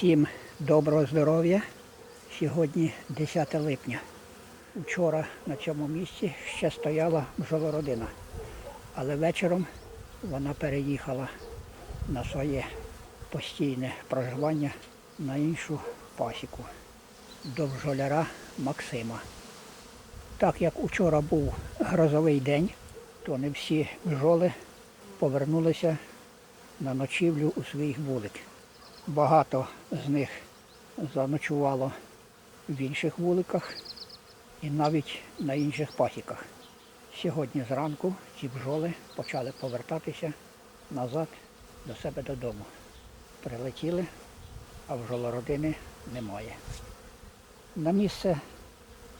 Всім доброго здоров'я. Сьогодні 10 липня. Вчора на цьому місці ще стояла бджолородина, але вечором вона переїхала на своє постійне проживання на іншу пасіку до бджоляра Максима. Так як учора був грозовий день, то не всі бджоли повернулися на ночівлю у своїх вулик. Багато з них заночувало в інших вуликах і навіть на інших пасіках. Сьогодні зранку ці бджоли почали повертатися назад до себе додому. Прилетіли, а бджолородини немає. На місце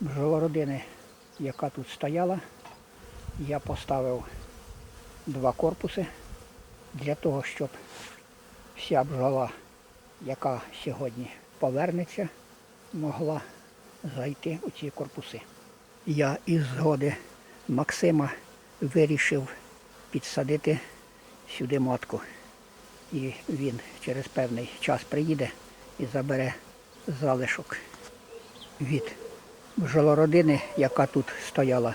бджолородини, яка тут стояла, я поставив два корпуси для того, щоб вся бджола, яка сьогодні повернеться, могла зайти у ці корпуси. Я із згоди Максима вирішив підсадити сюди матку. І він через певний час приїде і забере залишок від бджолородини, яка тут стояла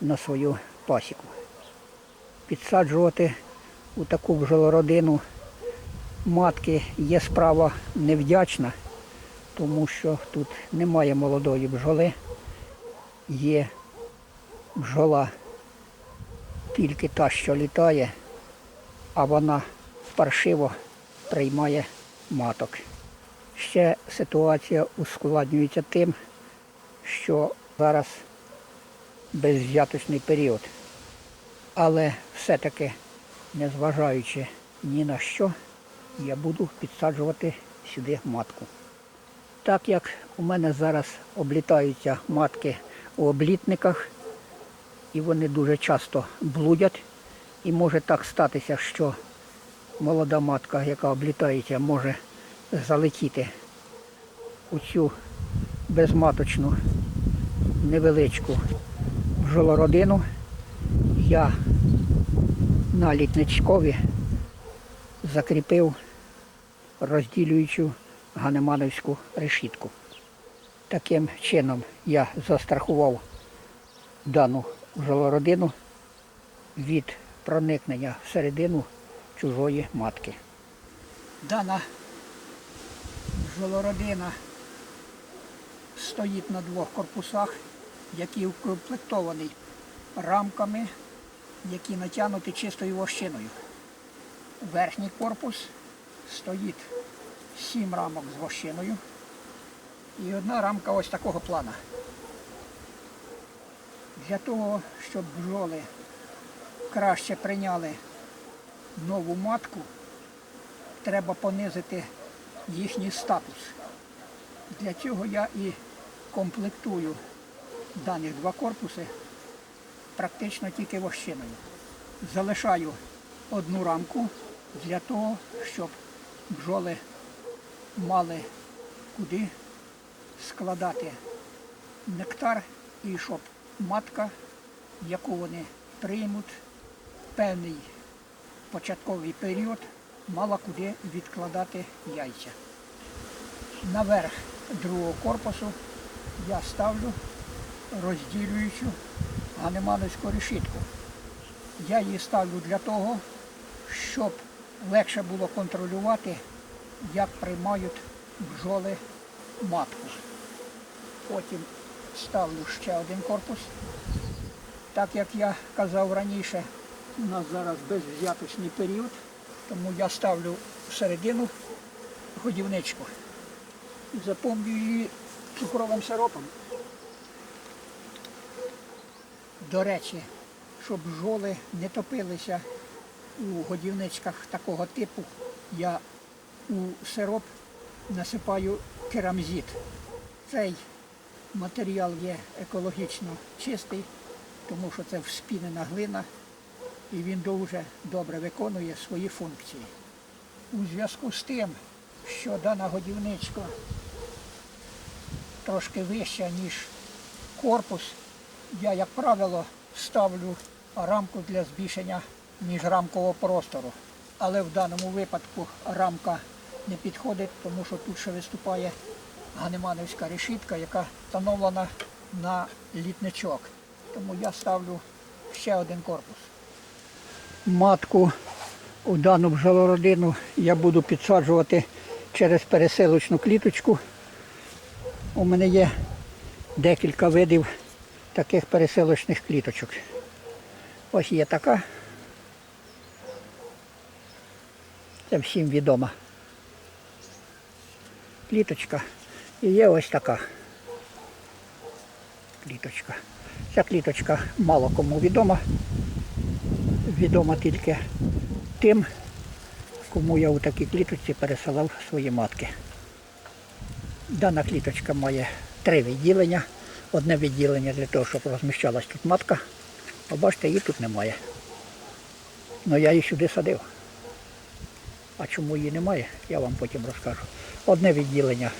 на свою пасіку. Підсаджувати у таку бджолородину матки є справа невдячна, тому що тут немає молодої бджоли, є бджола тільки та, що літає, а вона паршиво приймає маток. Ще ситуація ускладнюється тим, що зараз безвзяточний період. Але все-таки, незважаючи ні на що, я буду підсаджувати сюди матку. Так як у мене зараз облітаються матки у облітниках, і вони дуже часто блудять, і може так статися, що молода матка, яка облітається, може залетіти у цю безматочну невеличку бджолородину. Я на літничкові закріпив розділюючу ганемановську решітку. Таким чином я застрахував дану бджолородину від проникнення всередину чужої матки. Дана бджолородина стоїть на двох корпусах, які укомплектовані рамками, які натягнуті чистою вощиною. Верхній корпус стоїть сім рамок з вощиною і одна рамка ось такого плана. Для того, щоб бджоли краще прийняли нову матку, треба понизити їхній статус. Для цього я і комплектую даних два корпуси практично тільки вощиною. Залишаю одну рамку для того, щоб бджоли мали куди складати нектар і щоб матка, яку вони приймуть певний початковий період, мала куди відкладати яйця. Наверх другого корпусу я ставлю розділюючу ганемановську решітку. Я її ставлю для того, щоб легше було контролювати, як приймають бджоли матку. Потім ставлю ще один корпус. Так як я казав раніше, у нас зараз безвзяточний період, тому я ставлю всередину годівничку і заповнюю її цукровим сиропом. До речі, щоб бджоли не топилися у годівничках такого типу, я у сироп насипаю керамзит. Цей матеріал є екологічно чистий, тому що це вспінена глина і він дуже добре виконує свої функції. У зв'язку з тим, що дана годівничка трошки вища, ніж корпус, я, як правило, ставлю рамку для збільшення міжрамкового простору. Але в даному випадку рамка не підходить, тому що тут ще виступає ганемановська решітка, яка встановлена на літничок. Тому я ставлю ще один корпус. Матку у дану бджолородину я буду підсаджувати через переселочну кліточку. У мене є декілька видів таких переселочних кліточок. Ось є така. Це всім відома. Кліточка. І є ось така кліточка. Ця кліточка мало кому відома. Відома тільки тим, кому я у такій кліточці пересилав свої матки. Дана кліточка має три відділення. Одне відділення для того, щоб розміщалась тут матка. А бачите, її тут немає. Ну я її сюди садив. А чому її немає, я вам потім розкажу. Одне відділення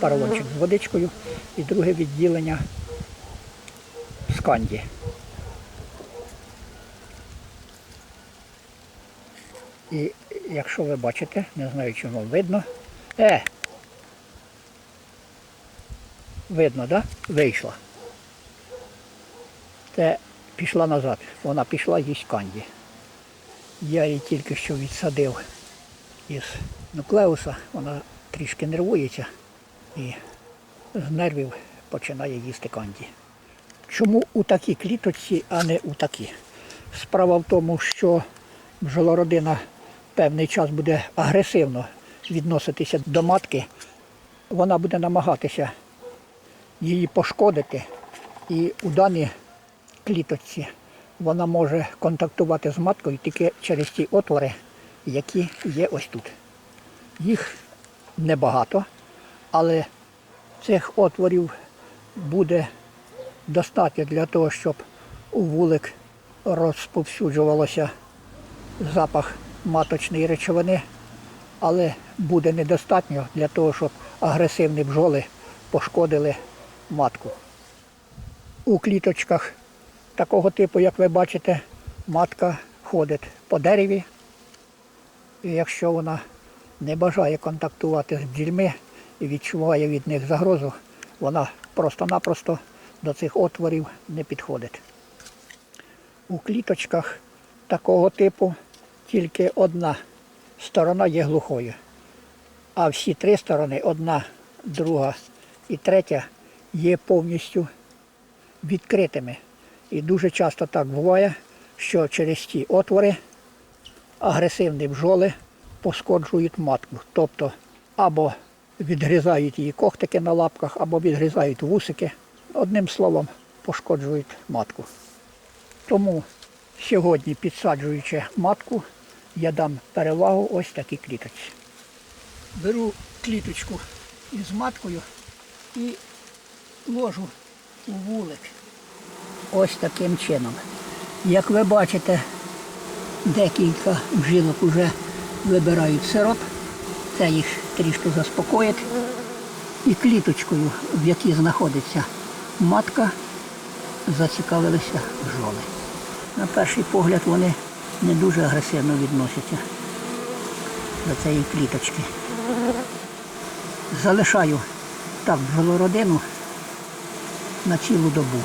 паралончик з водичкою і друге відділення сканді. І якщо ви бачите, не знаю, чи вам видно. Е! Видно, так? Да? Вийшла. Це пішла назад. Вона пішла їсть канді. Я її тільки що відсадив із нуклеуса. Вона трішки нервується і з нервів починає їсти канді. Чому у такій кліточці, а не у такій? Справа в тому, що бджолородина певний час буде агресивно відноситися до матки, вона буде намагатися її пошкодити. І у даній кліточці вона може контактувати з маткою тільки через ті отвори, які є ось тут. Їх небагато, але цих отворів буде достатньо для того, щоб у вулик розповсюджувалося запах маточної речовини, але буде недостатньо для того, щоб агресивні бджоли пошкодили матку. У кліточках такого типу, як ви бачите, матка ходить по дереві. І якщо вона не бажає контактувати з бджільми і відчуває від них загрозу, вона просто-напросто до цих отворів не підходить. У кліточках такого типу тільки одна сторона є глухою, а всі три сторони, одна, друга і третя, є повністю відкритими. І дуже часто так буває, що через ті отвори агресивні бджоли пошкоджують матку. Тобто або відгризають її когтики на лапках, або відгризають вусики. Одним словом, пошкоджують матку. Тому сьогодні, підсаджуючи матку, я дам перевагу ось такій кліточці. Беру кліточку із маткою і ложу у вулик. Ось таким чином. Як ви бачите, декілька бжилок вже вибирають сироп. Це їх трішки заспокоїть. І кліточкою, в якій знаходиться матка, зацікавилися бджоли. На перший погляд вони не дуже агресивно відносяться до цієї кліточки. Залишаю так бджолородину на цілу добу.